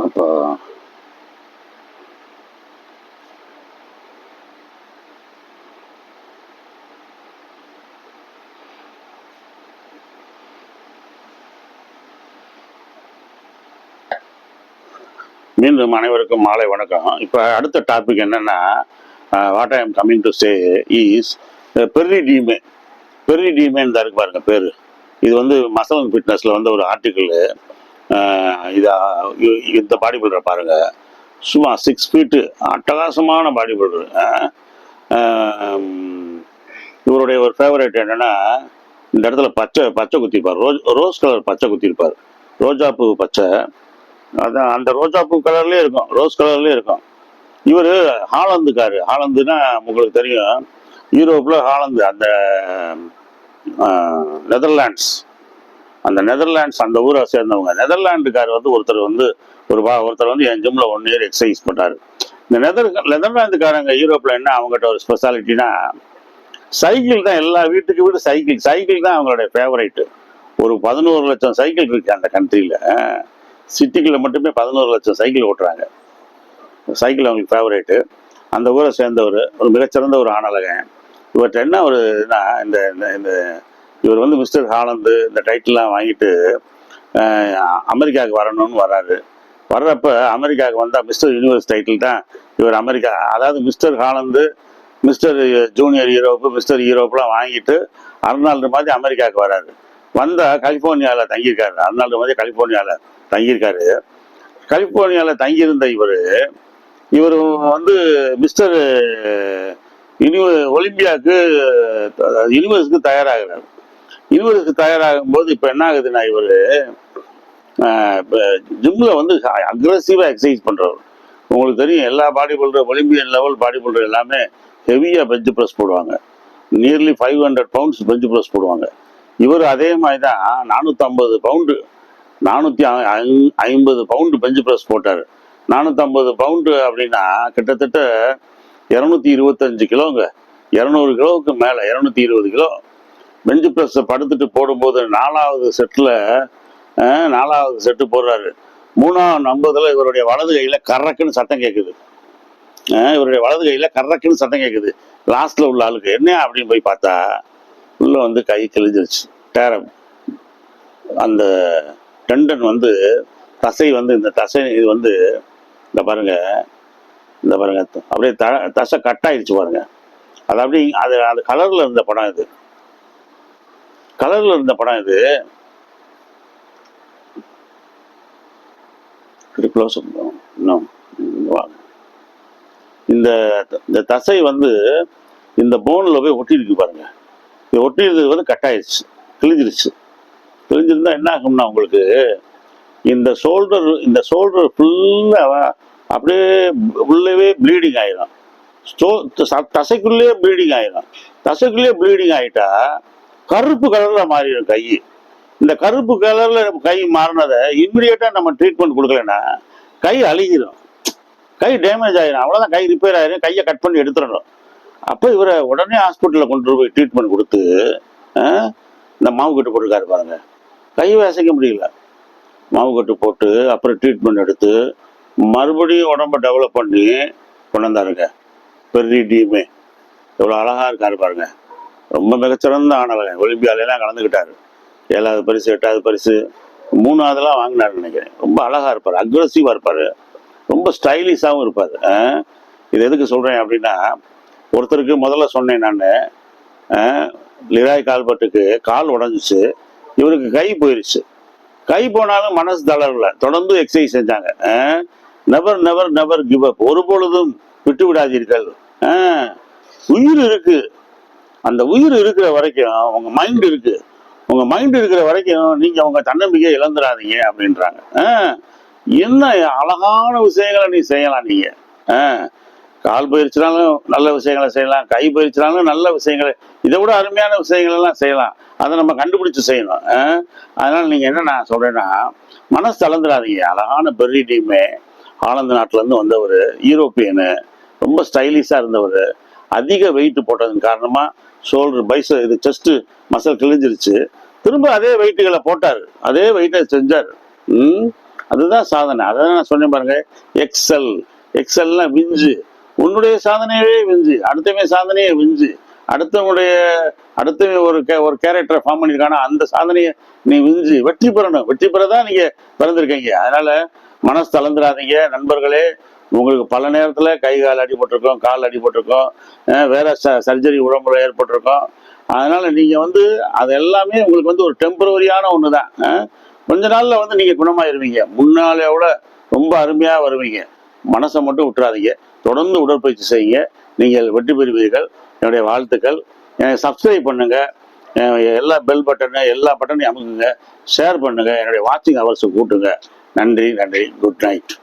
அப்போ மீண்டும் அனைவருக்கும் மாலை வணக்கம். இப்போ அடுத்த டாபிக் என்னன்னா what I am coming to say is berry டீமே பெர்ரி டீமேன்னு தான் இருக்கு பாருங்க பேர். இது வந்து மசலன் ஃபிட்னஸில் வந்து ஒரு ஆர்டிக்கிள் இதா இ- இந்த பாடி பில்டரை பாருங்க. சும்மா சிக்ஸ் ஃபீட்டு அட்டகாசமான பாடி பில்டர் இவருடைய ஒரு ஃபேவரேட் என்னென்னா இந்த இடத்துல பச்சை பச்சை குத்திருப்பார் ரோஸ் ரோஸ் கலர் பச்சை குத்திருப்பார். ரோஜாப்பூ பச்சை. அதான் அந்த ரோஜாப்பூ கலர்லேயே இருக்கும். ரோஸ் கலர்லேயே இருக்கும். இவர் ஹாலந்துக்காரு. ஹாலந்துன்னா உங்களுக்கு தெரியும். யூரோப்பில் ஹாலந்து அந்த நெதர்லாண்ட்ஸ். அந்த நெதர்லாண்ட்ஸ் அந்த ஊரை சேர்ந்தவங்க. நெதர்லாண்டுக்கார் வந்து ஒருத்தர் வந்து ஒரு பா ஒருத்தர் வந்து என் ஜிம்மில் ஒன் இயர் எக்ஸசைஸ் பண்ணாரு இந்த நெதர் நெதர்லாந்துக்காரங்க யூரோப்பில் என்ன அவங்ககிட்ட ஒரு ஸ்பெஷாலிட்டினா சைக்கிள் தான் எல்லா வீட்டுக்கு வீடு சைக்கிள் சைக்கிள் தான் அவங்களுடைய ஃபேவரைட்டு ஒரு பதினோரு லட்சம் சைக்கிள் இருக்குது அந்த கண்ட்ரியில் சிட்டிக்குள்ளே மட்டுமே பதினோரு லட்சம் சைக்கிள் ஓட்டுறாங்க. சைக்கிள் அவங்களுக்கு ஃபேவரேட்டு அந்த ஊரை சேர்ந்தவர் ஒரு மிகச்சிறந்த ஒரு ஆணலகன் இவர்கிட்ட என்ன ஒரு இதுனா இந்த இந்த- இந்த இவர் வந்து மிஸ்டர் ஹாலந்து இந்த டைட்டிலாம் வாங்கிட்டு அமெரிக்காவுக்கு வரணும்னு வர்றாரு வர்றப்ப அமெரிக்காவுக்கு வந்தால் மிஸ்டர் யூனிவர்ஸ் டைட்டில் தான் இவர் அமெரிக்கா அதாவது mister Holland mister junior Europe mister யூரோப்லாம் வாங்கிட்டு அர்னால்டு மாதிரி அமெரிக்காவுக்கு வராரு. வந்தால் கலிஃபோர்னியாவில் தங்கியிருக்காரு. அர்னால்டு மாதிரி கலிஃபோர்னியாவில் தங்கியிருக்காரு. கலிஃபோர்னியாவில் தங்கியிருந்த இவர் இவர் வந்து மிஸ்டர் யூனிவ ஒலிம்பியாவுக்கு யூனிவர்ஸுக்கு தயாராகிறார். இவருக்கு தயாராகும் போது இப்போ என்ன ஆகுதுன்னா இவர் ஜிம்மில் வந்து அக்ரஸிவாக எக்ஸசைஸ் பண்ணுறவர் உங்களுக்கு தெரியும் எல்லா body builder Olympian level body builder எல்லாமே ஹெவியாக பெஞ்சு ப்ரெஸ் போடுவாங்க. Nearly five hundred pounds bench press போடுவாங்க. இவர் அதே மாதிரி தான் நானூற்றம்பது பவுண்டு நானூற்றி ஐம்பது பவுண்டு பெஞ்சு ப்ரெஸ் போட்டார். நானூற்றம்பது பவுண்டு அப்படின்னா கிட்டத்தட்ட இரநூத்தி இருபத்தஞ்சு கிலோங்க. இரநூறு கிலோவுக்கு மேலே இரநூத்தி இருபது கிலோ. பெஞ்சு ப்ரெஸ்ஸை படுத்துட்டு போடும்போது நாலாவது செட்டில் நாலாவது செட்டு போடுறாரு. மூணாவது நம்பதில் இவருடைய வலது கையில் கரக்குன்னு சத்தம் கேட்குது இவருடைய வலது கையில் கரக்குன்னு சத்தம் கேட்குது லாஸ்ட்டில் உள்ள ஆளுக்கு என்ன அப்படின்னு போய் பார்த்தா உள்ள வந்து கை கிழிஞ்சிருச்சு. டேரம் அந்த டெண்டன் வந்து தசை வந்து இந்த தசை இது வந்து இந்த பாருங்க இந்த பாருங்க அப்படியே த தசை கட் ஆயிடுச்சு பாருங்க. அது அப்படி அது அது கலர்ல இருந்த படம் இது. கலர்ல இருந்த படம் இது. க்ளோஸ் இன்னும் வாங்க. இந்த இந்த தசை வந்து இந்த போனில் போய் ஒட்டிருக்கு பாருங்க. இது ஒட்டியிருந்தது வந்து கட் ஆயிடுச்சு கிழிஞ்சிருச்சு. கிழிஞ்சிருந்தா என்ன ஆகும்னா உங்களுக்கு இந்த ஷோல்டர் இந்த ஷோல்டர் ஃபுல்லாக அப்படியே உள்ளவே ப்ளீடிங் ஆயிடும் ஸ்டோ தசைக்குள்ளேயே ப்ளீடிங் ஆயிடும் தசைக்குள்ளேயே ப்ளீடிங் ஆயிட்டா கருப்பு கலர்ல மாறிடும் கை. இந்த கருப்பு கலர்ல கை மாறினதை இம்மிடியட்டா நம்ம ட்ரீட்மெண்ட் கொடுக்கலன்னா கை அழுகிடும் கை டேமேஜ் ஆயிடும் அவ்வளோதான் கை ரிப்பேர் ஆயிடும் கையை கட் பண்ணி எடுத்துடணும். அப்போ இவரை உடனே ஹாஸ்பிட்டலில் கொண்டு போய் ட்ரீட்மெண்ட் கொடுத்து இந்த மாவு கட்டு போட்டிருக்காரு பாருங்க. கை அசைக்க முடியல. மாவு கட்டு போட்டு அப்புறம் ட்ரீட்மெண்ட் எடுத்து மறுபடியும் உடம்ப டெவலப் பண்ணி கொண்டு வந்தாருங்க. பெரிய டீமே எவ்வளோ அழகாக இருக்காரு பாருங்க. ரொம்ப மிகச்சிறந்த ஆணவன் ஒலிம்பியாலெல்லாம் கலந்துக்கிட்டார் ஏழாவது பரிசு எட்டாவது பரிசு மூணாவதுலாம் வாங்கினார் நினைக்கிறேன். ரொம்ப அழகா இருப்பார் அக்ரஸிவாக இருப்பார். ரொம்ப ஸ்டைலிஷாகவும் இருப்பார். இது எதுக்கு சொல்கிறேன் அப்படின்னா ஒருத்தருக்கு முதல்ல சொன்னேன் நான். லிராய் கால்பட்டுக்கு கால் உடஞ்சிச்சு. இவருக்கு கை போயிருச்சு. கை போனாலும் மனசு தளரல. தொடர்ந்து எக்ஸசைஸ் செஞ்சாங்க. Never never never give up ஒரு பொழுதும் விட்டு விடாதீர்கள் உயிர் இருக்கு. அந்த உயிர் இருக்கிற வரைக்கும் உங்க மைண்ட் இருக்கு. உங்க மைண்ட் இருக்கிற வரைக்கும் நீங்க உங்க தன்னம்பிக்கையை இழந்துடாதீங்க அப்படின்றாங்க. என்ன அழகான விஷயங்களை நீ செய்யலாம் நீங்க. கால் பயிற்சினாலும் நல்ல விஷயங்களை செய்யலாம் கை பயிற்சினாலும் நல்ல விஷயங்களை இதை விட அருமையான விஷயங்கள் எல்லாம் செய்யலாம். அதை நம்ம கண்டுபிடிச்சு செய்யணும். அதனால நீங்க என்ன நான் சொல்றேன்னா மனசு தளர்ந்துடாதீங்க அழகான பெரிய டீமே ஆனந்த நாட்டிலேருந்து வந்தவர் யூரோப்பியனு ரொம்ப ஸ்டைலிஷாக இருந்தவர். அதிக வெயிட் போட்டதன் காரணமாக ஷோல்டர் பைஸ் இது செஸ்ட்டு மசல் கிழிஞ்சிருச்சு. திரும்ப அதே வெயிட்டுகளை போட்டார். அதே வெயிட்டை செஞ்சார். அதுதான் சாதனை. அதான் நான் சொன்னேன் பாருங்க. எக்ஸல் எக்ஸல்னா விஞ்சு. உன்னுடைய சாதனையே விஞ்சு. அடுத்தவன் சாதனையே விஞ்சு. அடுத்தவங்களுடைய அடுத்தவன் ஒரு கே- ஒரு கேரக்டரை ஃபார்ம் பண்ணியிருக்கானா அந்த சாதனையை நீ விஞ்சு. வெற்றி பெறணும். வெற்றி பெற தான் நீங்க பிறந்திருக்கீங்க. அதனால மனசு தளர்ந்துடாதீங்க நண்பர்களே உங்களுக்கு பல நேரத்தில் கை கால் அடிபட்டிருக்கோம் கால் அடிபட்டிருக்கோம் வேற ச சர்ஜரி உடம்புல ஏற்பட்டிருக்கோம். அதனால் நீங்கள் வந்து அது எல்லாமே உங்களுக்கு வந்து ஒரு டெம்பரவரியான ஒன்று தான் கொஞ்ச நாளில் வந்து நீங்கள் குணமாயிருவீங்க. முன்னாலே விட ரொம்ப அருமையாக வருவீங்க. மனசை மட்டும் விட்டுறாதீங்க. தொடர்ந்து உடற்பயிற்சி செய்யுங்க. நீங்கள் வெற்றி பெறுவீர்கள். என்னுடைய வாழ்த்துக்கள். எனக்கு சப்ஸ்கிரைப் பண்ணுங்கள் எல்லா பெல் பட்டனு எல்லா பட்டனையும் அமுக்குங்க. ஷேர் பண்ணுங்கள் என்னுடைய வாட்சிங் ஹவர்ஸை கூட்டுங்க. நன்றி நன்றி. Good night